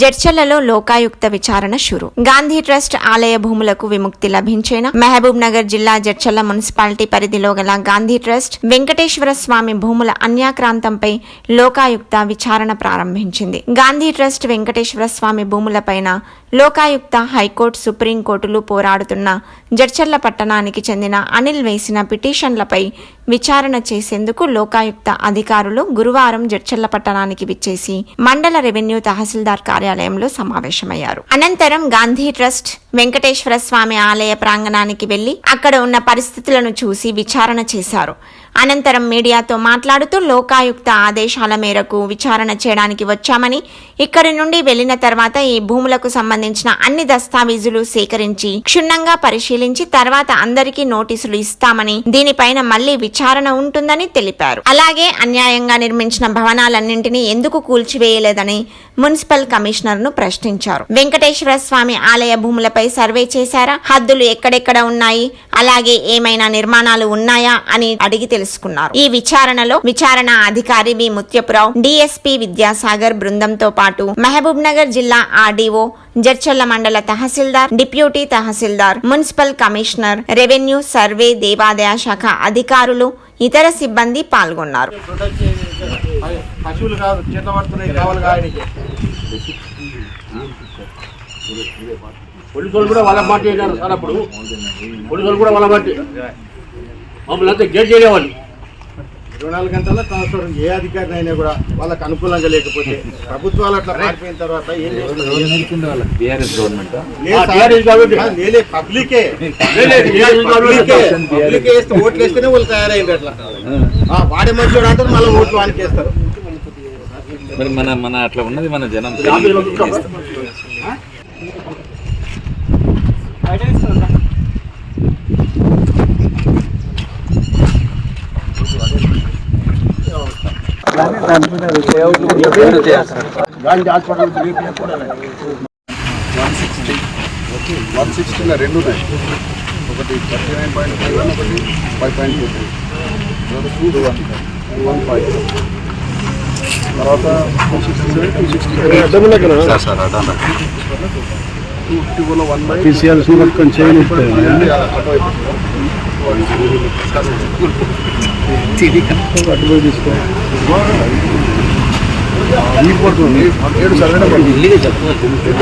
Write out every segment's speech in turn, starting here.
జడ్చర్లలో లోకాయుక్త విచారణ షురు. గాంధీ ట్రస్ట్ ఆలయ భూములకు విముక్తి లభించేనా? మహబూబ్ నగర్ జిల్లా జడ్చర్ల మున్సిపాలిటీ పరిధిలో గల గాంధీ ట్రస్ట్ వెంకటేశ్వర స్వామి భూముల అన్యాక్రాంతంపై లోకాయుక్త విచారణ ప్రారంభించింది. గాంధీ ట్రస్ట్ వెంకటేశ్వర స్వామి భూములపైన లోకాయుక్త హైకోర్టు సుప్రీంకోర్టులు పోరాడుతున్న జడ్చర్ల పట్టణానికి చెందిన అనిల్ వేసిన పిటిషన్లపై విచారణ చేసేందుకు లోకాయుక్త అధికారులు గురువారం జడ్చర్ల పట్టణానికి విచ్చేసి మండల రెవెన్యూ తహసీల్దార్ కార్యాలయంలో సమావేశమయ్యారు. అనంతరం గాంధీ ట్రస్ట్ వెంకటేశ్వర స్వామి ఆలయ ప్రాంగణానికి వెళ్ళి అక్కడ ఉన్న పరిస్థితులను చూసి విచారణ చేశారు. అనంతరం మీడియాతో మాట్లాడుతూ లోకాయుక్త ఆదేశాల మేరకు విచారణ చేయడానికి వచ్చామని ఇక్కడి నుండి వెళ్ళిన తర్వాత ఈ భూములకు సంబంధించిన అన్ని దస్తావేజులు సేకరించి క్షుణ్ణంగా పరిశీలించి తర్వాత అందరికీ నోటీసులు ఇస్తామని దీనిపైన మళ్ళీ విచారణ ఉంటుందని తెలిపారు. అలాగే అన్యాయంగా నిర్మించిన భవనాలన్నింటినీ ఎందుకు కూల్చివేయలేదని మున్సిపల్ కమిషనర్ను ప్రశ్నించారు. వెంకటేశ్వర స్వామి ఆలయ భూములపై సర్వే చేశారా? హద్దులు ఎక్కడెక్కడ ఉన్నాయి? అలాగే ఏమైనా నిర్మాణాలు ఉన్నాయా అని అడిగి తెలుసుకున్నారు. ఈ విచారణలో విచారణ అధికారి వి. ముత్యపురావు డిఎస్పీ విద్యాసాగర్ బృందంతో పాటు మహబూబ్ నగర్ జిల్లా ఆర్డీఓ జర్చల్ల మండల tahsildar deputy tahsildar municipal commissioner revenue survey దేవాదాయ శాఖ అధికారులు ఇతర సిబ్బంది పాల్గొన్నారు. పశువులు కాదు పోలీసులు కూడా వాళ్ళ మాట చేశారు సార్ అప్పుడు. పోలీసులు కూడా వాళ్ళ మాట మమ్మల్ని అంతా గేట్ చేయలేవాళ్ళు. ఇరవై నాలుగు గంటల ట్రాన్స్ఫర్ ఏ అధికారి అయినా కూడా వాళ్ళకి అనుకూలంగా లేకపోతే ప్రభుత్వాలు అట్లా మారిపోయిన తర్వాత పబ్లికే. వేస్తే ఓట్లు వేస్తేనే వాళ్ళు తయారైంది అట్లా. ఆ, వాడే మంచివాడు అంటారు మళ్ళీ ఓట్లు వానికి వేస్తారు. మరి మన మన అట్లా ఉన్నది మన జనం? గాంధీ హాస్పిటల్ వన్ సిక్స్టీలో రెండు ఉన్నాయి. ఒకటి thirty nine point five one ఒకటి five point two three two one two one five తర్వాత two sixty two sixty two ఫిఫ్టీలో వన్ బై టీసీఆర్ సూరత్ కొంచెం ఏడు సరైన పక్కన.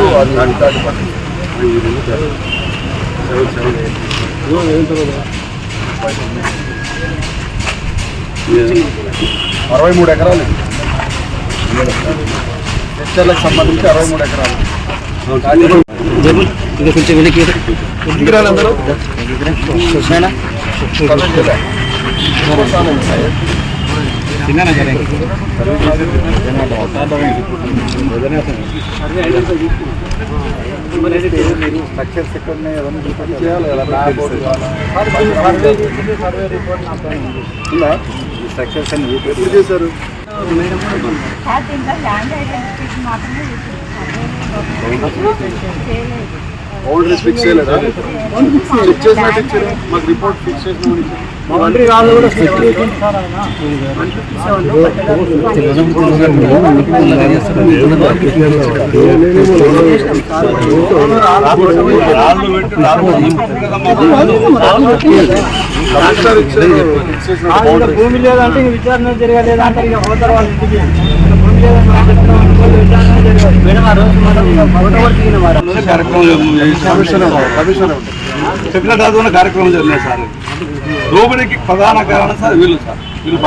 అరవై మూడు ఎకరాలు హెక్టర్లకు సంబంధించి అరవై మూడు ఎకరాలు ఎకరాలు అందరూ కరెక్ట్ కదా? స్ట్రక్చర్స్ ఎక్కడ ఉన్నాయి అవన్నీ చేయాలి కదా మ్యాప్ ఈ స్ట్రక్చర్స్ అన్ని ఎప్పుడు చేశారు ల్యాండ్ ఐడెంటిఫికేషన్ మాత్రమే బౌండరీ ఫిక్స్ చేయలేదా చెక్ ఇచ్చారు మాకు రిపోర్ట్ ఫిక్స్ చేసిన బౌండరీ కూడా భూమి లేదంటే ఇంక విచారణ జరగలేదంటే ఇక పోతారు వాళ్ళ ఇంటికి కార్యక్రమం జరిగినాయి సార్. దోపిడీకి ప్రధాన కారణం సార్ వీళ్ళు సార్. వీళ్ళు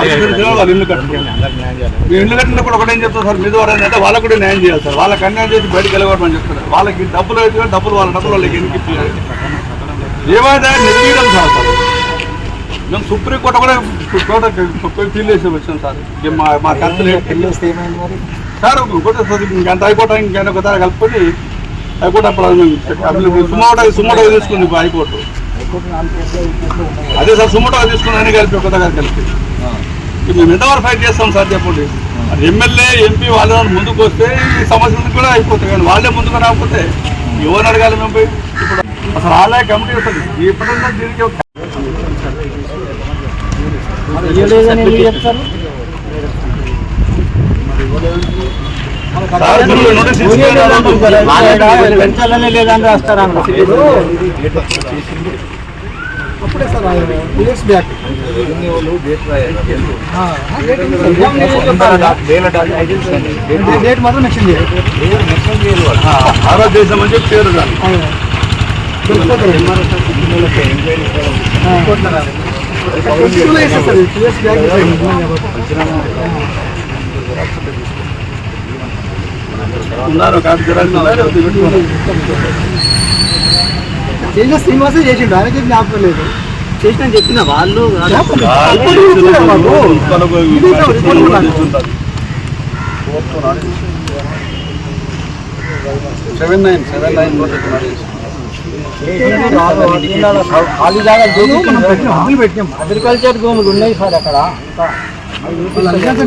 వాళ్ళు ఇల్లు కట్టుకున్నారు మీ ఇల్లు కట్టినప్పుడు ఒకటి ఏం చెప్తారు సార్? మీద వారు ఏంటంటే వాళ్ళకు కూడా న్యాయం చేయాలి సార్. వాళ్ళకి అన్యాయం చేసి బయటకు వెళ్ళగొట్టమని చెప్తారు వాళ్ళకి డబ్బులు అయితే డబ్బులు వాళ్ళ డబ్బులు వాళ్ళకి ఎందుకు ఇప్పించాలి. ఏమైనా నిర్వీడం సార్ సార్. మేము సుప్రీంకోర్టు కూడా టోటల్ ఫీల్ చేసి వచ్చాం సార్. మా ఖర్చులు సార్ ఇంకోటి ఇంకెంత హైకోర్టు ఇంకెంత కొత్త కలుపుకొని హైకోర్టు అప్పుడు సుమోటో సుమోటో తీసుకుంది హైకోర్టు. అదే సార్ సుమోటో తీసుకుని అన్ని కలిపి కొత్తగా కలిపి. ఇప్పుడు మేము ఎంతవరకు ఫైట్ చేస్తాం సార్ చెప్పండి. అది ఎమ్మెల్యే ఎంపీ వాళ్ళ ముందుకు వస్తే ఈ సమస్యలు కూడా అయిపోతాయి కానీ వాళ్ళే ముందుకు రాకపోతే ఎవరిని అడగాలి మేము పోయి? ఇప్పుడు అసలు ఆలయ కమిటీ వస్తుంది. ఎప్పుడన్నా దీనికి ఒక ఇవ్వలేదని ఎందుకు చెప్తారు సార్ ముందు నోటీస్ ఇచ్చిన పెంచాలనే లేదని రాస్తారా అప్పుడే sir two years back. Date మాత్రం నెక్స్ట్ చేయాలి భారతదేశం అని చెప్పి పేరు? ఉన్నారు చేసిన శ్రీనివాసే చేసిండు. ఆయన చెప్పి జ్ఞాపకం లేదు. చేసిన చెప్పిన వాళ్ళు సెవెన్ నైన్ సెవెన్ నైన్ ఖాళీ జాగా పెట్టినాం అగ్రికల్చర్ భూములు ఉన్నాయి సార్ అక్కడ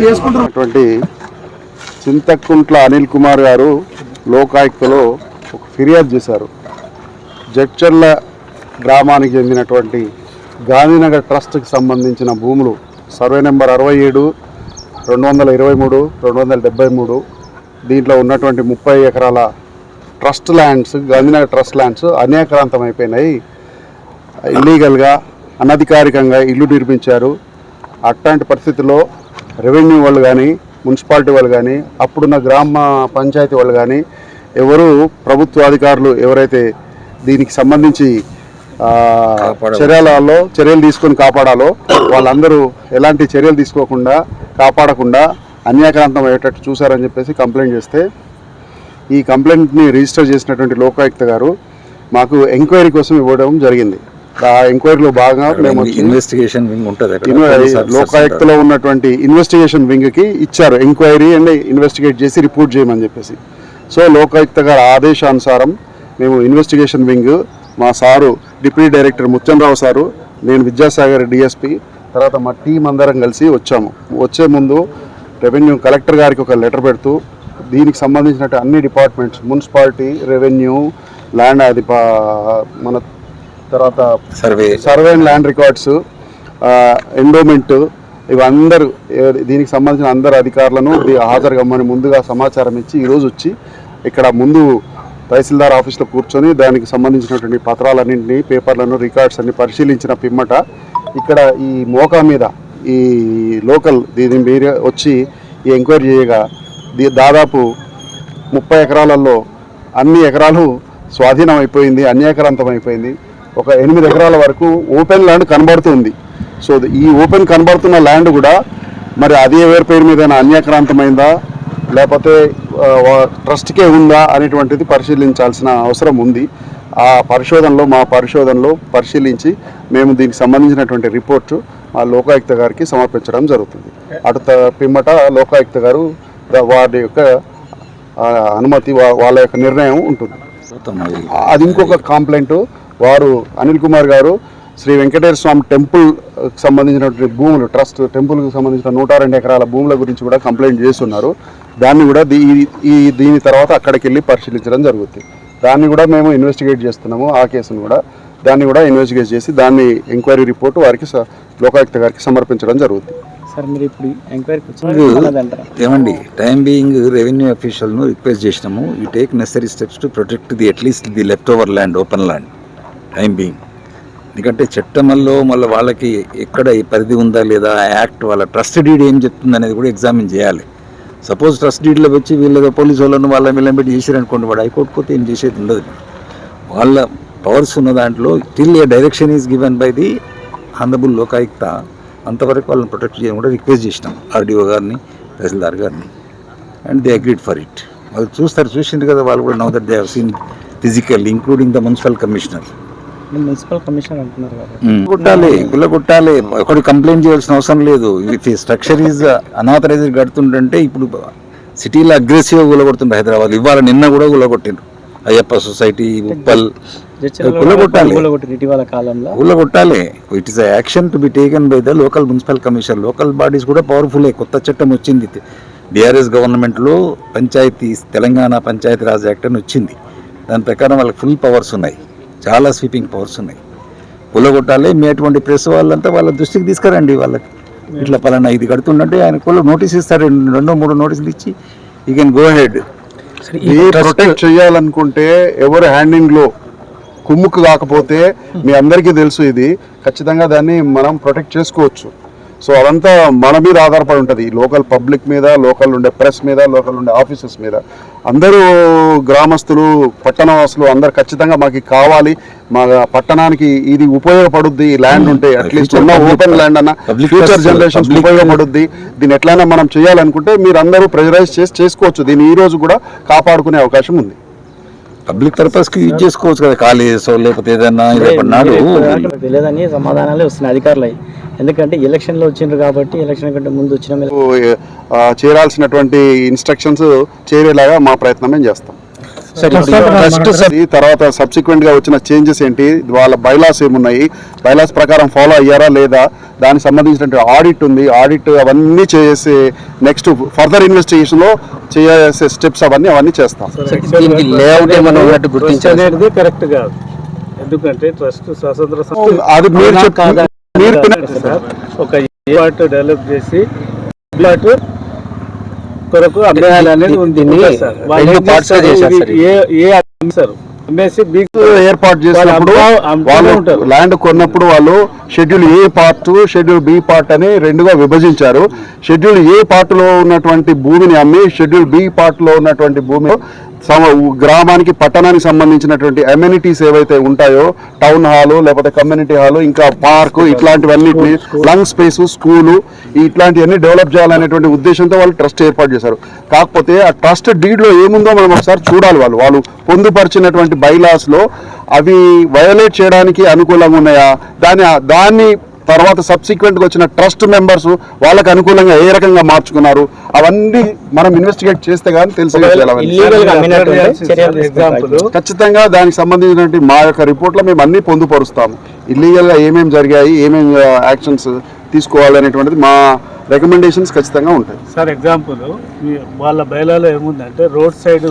చేసుకుంటున్నటువంటి చింతకుంట్ల అనిల్ కుమార్ గారు లోకాయుక్తలో ఒక ఫిర్యాదు చేశారు. జడ్చర్ల గ్రామానికి చెందినటువంటి గాంధీనగర్ ట్రస్ట్కి సంబంధించిన భూములు సర్వే నెంబర్ అరవై ఏడు రెండు వందల ఇరవై మూడు రెండు వందల డెబ్బై మూడు దీంట్లో ఉన్నటువంటి ముప్పై ఎకరాల trust lands Gandhinagar trust lands అనేకాంతం అయిపోయినాయి ఇల్లీగల్గా అనధికారికంగా ఇల్లు నిర్మించారు. అట్లాంటి పరిస్థితుల్లో రెవెన్యూ వాళ్ళు కానీ మున్సిపాలిటీ వాళ్ళు కానీ అప్పుడున్న గ్రామ పంచాయతీ వాళ్ళు కానీ ఎవరు ప్రభుత్వ అధికారులు ఎవరైతే దీనికి సంబంధించి చర్యలలో చర్యలు తీసుకొని కాపాడాలో వాళ్ళందరూ ఎలాంటి చర్యలు తీసుకోకుండా కాపాడకుండా అన్యాక్రాంతం అయ్యేటట్టు చూశారని చెప్పేసి కంప్లైంట్ చేస్తే ఈ కంప్లైంట్ని రిజిస్టర్ చేసినటువంటి లోకాయుక్త గారు మాకు ఎంక్వైరీ కోసం ఇవ్వడం జరిగింది. ఆ ఎంక్వైరీలో భాగంగా మేము ఇన్వెస్టిగేషన్ వింగ్ ఉంటుంది లోకాయుక్తలో ఉన్నటువంటి ఇన్వెస్టిగేషన్ వింగ్కి ఇచ్చారు ఎంక్వైరీ అండ్ ఇన్వెస్టిగేట్ చేసి రిపోర్ట్ చేయమని చెప్పేసి. సో లోకాయుక్త గారి ఆదేశానుసారం మేము ఇన్వెస్టిగేషన్ వింగ్ మా sir deputy director Muthyamrao sir నేను విద్యాసాగర్ డిఎస్పి తర్వాత మా టీం అందరం కలిసి వచ్చాము. వచ్చే ముందు రెవెన్యూ కలెక్టర్ గారికి ఒక లెటర్ పెడుతూ దీనికి సంబంధించినట్టు అన్ని డిపార్ట్మెంట్స్ మున్సిపాలిటీ రెవెన్యూ ల్యాండ్ అది మన తర్వాత survey. Survey and land records endowment ఇవందరూ దీనికి సంబంధించిన అందరు అధికారులను దీ- హాజరు కమ్మని ముందుగా సమాచారం ఇచ్చి ఈరోజు వచ్చి ఇక్కడ ముందు తహసీల్దార్ ఆఫీస్లో కూర్చొని దానికి సంబంధించినటువంటి పత్రాలన్నింటినీ పేపర్లను రికార్డ్స్ అన్ని పరిశీలించిన పిమ్మట ఇక్కడ ఈ మోకా మీద ఈ లోకల్ దీని మీరు వచ్చి ఈ ఎంక్వైరీ చేయగా దాదాపు ముప్పై ఎకరాలలో అన్ని ఎకరాలు స్వాధీనం అయిపోయింది అన్యాక్రాంతం అయిపోయింది ఒక ఎనిమిది ఎకరాల వరకు ఓపెన్ ల్యాండ్ కనబడుతుంది. సో ఈ ఓపెన్ కనబడుతున్న ల్యాండ్ కూడా మరి అది ఎవరి పేరు మీద అన్యాక్రాంతమైందా లేకపోతే ట్రస్ట్కే ఉందా అనేటువంటిది పరిశీలించాల్సిన అవసరం ఉంది. ఆ పరిశోధనలో మా పరిశోధనలో పరిశీలించి మేము దీనికి సంబంధించినటువంటి రిపోర్టు మా లోకాయుక్త గారికి సమర్పించడం జరుగుతుంది. అటు త- పిమ్మట లోకాయుక్త గారు వారి యొక్క అనుమతి వాళ్ళ యొక్క నిర్ణయం ఉంటుంది. అది ఇంకొక కాంప్లైంట్ వారు అనిల్ కుమార్ గారు శ్రీ వెంకటేశ్వర స్వామి టెంపుల్ సంబంధించినటువంటి భూములు ట్రస్ట్ టెంపుల్కి సంబంధించిన నూట రెండు ఎకరాల భూముల గురించి కూడా కంప్లైంట్ చేస్తున్నారు. దాన్ని కూడా దీ ఈ దీని తర్వాత అక్కడికి వెళ్ళి పరిశీలించడం జరుగుతుంది. దాన్ని కూడా మేము ఇన్వెస్టిగేట్ చేస్తున్నాము ఆ కేసును కూడా. దాన్ని కూడా ఇన్వెస్టిగేట్ చేసి దాన్ని ఎంక్వైరీ రిపోర్ట్ వారికి లోకాయుక్త గారికి సమర్పించడం జరుగుతుంది. సార్ మీరు ఇప్పుడు ఎంక్వైరీకి వచ్చిందంటారా ఏమండి టైం బీయింగ్ రెవెన్యూ అఫీషియల్ను రిక్వెస్ట్ చేసినాము. You take necessary steps to protect the at least the left over land open land time being ఎందుకంటే చట్టంలో మళ్ళీ వాళ్ళకి ఎక్కడ ఈ పరిధి ఉందా లేదా యాక్ట్ వాళ్ళ ట్రస్ట్ డీడ్ ఏం చెప్తుంది అనేది కూడా ఎగ్జామిన్ చేయాలి. సపోజ్ ట్రస్ట్ డీడ్లో వచ్చి వీళ్ళ పోలీసు వాళ్ళను వాళ్ళ వీళ్ళని పెట్టి చేసిరనుకోండి వాడు హైకోర్టు పోతే ఏం చేసేది ఉండదు. వాళ్ళ పవర్స్ ఉన్న దాంట్లో till a direction is given by the honourable Lokayukta అంతవరకు వాళ్ళని ప్రొటెక్ట్ చేయడం కూడా రిక్వెస్ట్ చేసినాం ఆర్డీఓ గారిని తహసీల్దార్ గారిని. And they agreed for it వాళ్ళు చూస్తారు చూసిండు కదా వాళ్ళు కూడా now that they have seen physical including the municipal commissioner municipal commission అంటున్నారు కదా. కొట్టాలి కొట్టాలి ఒకటి కంప్లైంట్ చేయాల్సిన అవసరం లేదు. ఇఫ్ స్ట్రక్చర్ ఈజ్ అనాథరైజ్డ్ కడుతుంటే ఇప్పుడు సిటీలో అగ్రెసివ్గా గుల్లగొడుతుండ్రు హైదరాబాద్. ఇవాళ నిన్న కూడా గుల్లగొట్టిండ్రు. అయ్యప్ప సొసైటీ ఉప్పల్ ఇటీవల కాలంలో. కూలగొట్టాలి it is action to be taken by the local municipal commission local bodies కూడా పవర్ఫుల్ కొత్త చట్టం వచ్చింది. బీఆర్ఎస్ గవర్నమెంట్లో పంచాయతీ తెలంగాణ పంచాయతీ రాజ్ యాక్ట్ అని వచ్చింది. దాని ప్రకారం వాళ్ళకి ఫుల్ పవర్స్ ఉన్నాయి. చాలా స్వీపింగ్ పవర్స్ ఉన్నాయి. కూలగొట్టాలి మీ అటువంటి ప్రెస్ వాళ్ళంతా వాళ్ళ దృష్టికి తీసుకురండి వాళ్ళకి. ఇట్లా పలానా ఇది కడుతుందంటే ఆయన కూడా నోటీస్ ఇస్తారు. రెండు మూడో నోటీసులు ఇచ్చి you can go head protect చేయాలనుకుంటే ఎవరు హ్యాండింగ్లో కుమ్ముకు కాకపోతే మీ అందరికీ తెలుసు ఇది. ఖచ్చితంగా దాన్ని మనం ప్రొటెక్ట్ చేసుకోవచ్చు. సో అదంతా మన మీద ఆధారపడి ఉంటుంది. లోకల్ పబ్లిక్ మీద లోకల్ ఉండే ప్రెస్ మీద లోకల్ ఉండే ఆఫీసెస్ మీద. అందరూ గ్రామస్తులు పట్టణవాసులు అందరు ఖచ్చితంగా మాకు కావాలి. మా పట్టణానికి ఇది ఉపయోగపడుద్ది. ల్యాండ్ ఉంటే అట్లీస్ట్ ఉన్న ఓపెన్ ల్యాండ్ అన్న ఫ్యూచర్ జనరేషన్ ఉపయోగపడుద్ది. దీన్ని ఎట్లయినా మనం చేయాలనుకుంటే మీరు అందరూ ప్రెజరైజ్ చేసి చేసుకోవచ్చు. దీన్ని ఈ రోజు కూడా కాపాడుకునే అవకాశం ఉంది. పబ్లిక్ పర్పస్కి యూజ్ చేసుకోవచ్చు కదా కాలేజెస్ లేకపోతే ఏదైనా నాడు తెలియదని సమాధానాలే వస్తున్నాయి అధికారులు ఎందుకంటే ఎలక్షన్లో వచ్చిండ్రు కాబట్టి ఎలక్షన్ కంటే ముందు వచ్చిన చేరాల్సినటువంటి ఇన్స్ట్రక్షన్స్ చేరేలాగా మా ప్రయత్నం మేము చేస్తాం. తర్వాత సబ్సిక్వెంట్గా వచ్చిన చేంజెస్ ఏంటి? వాళ్ళ బైలాస్ ఏమున్నాయి? బైలాస్ ప్రకారం ఫాలో అయ్యారా లేదా? దానికి సంబంధించినటువంటి ఆడిట్ ఉంది. ఆడిట్ అవన్నీ చేసే నెక్స్ట్ ఫర్దర్ ఇన్వెస్టిగేషన్లో చేసే స్టెప్స్ అవన్నీ అవన్నీ చేస్తాం. కరెక్ట్ కాదు. ఎందుకంటే ట్రస్ట్ స్వతంత్ర అది మీరు? మీరు ఒక డెవలప్ చేసి ప్లాట్ కొరకు అమ్మేయాలనేది ఉంది. ఏం అమ్మేసి ఏర్పాటు చేసినప్పుడు వాళ్ళు. ల్యాండ్ కొన్నప్పుడు వాళ్ళు schedule A part schedule B part అని రెండుగా విభజించారు. షెడ్యూల్ ఏ పార్ట్లో ఉన్నటువంటి భూమిని అమ్మి షెడ్యూల్ బి పార్ట్లో ఉన్నటువంటి భూమి గ్రామానికి పట్టణానికి సంబంధించినటువంటి అమ్యూనిటీస్ ఏవైతే ఉంటాయో టౌన్ హాల్ లేకపోతే కమ్యూనిటీ హాల్ ఇంకా పార్క్ ఇట్లాంటివన్నిటిని లంగ్ స్పేస్ స్కూలు ఇట్లాంటివన్నీ డెవలప్ చేయాలనేటువంటి ఉద్దేశంతో వాళ్ళు ట్రస్ట్ ఏర్పాటు చేశారు. కాకపోతే ఆ ట్రస్ట్ డీడ్లో ఏముందో మనం ఒకసారి చూడాలి వాళ్ళు. వాళ్ళు పొందుపరిచినటువంటి బైలాస్లో అవి వయోలేట్ చేయడానికి అనుకూలంగా ఉన్నాయా? దాని దాన్ని తర్వాత సబ్సిక్వెంట్గా వచ్చిన ట్రస్ట్ మెంబర్స్ వాళ్ళకి అనుకూలంగా ఏ రకంగా మార్చుకున్నారు అవన్నీ మనం ఇన్వెస్టిగేట్ చేస్తే కానీ తెలిసే ఖచ్చితంగా దానికి సంబంధించినటువంటి మా యొక్క రిపోర్ట్లో మేము అన్ని పొందుపరుస్తాము. ఇల్లీగల్గా ఏమేమి జరిగాయి ఏమేమి యాక్షన్స్ తీసుకోవాలి అనేటువంటిది మా రికమెండేషన్స్ ఖచ్చితంగా ఉంటాయి. సార్ ఎగ్జాంపుల్ వాళ్ళ బయలాలో ఏముందంటే రోడ్ సైడ్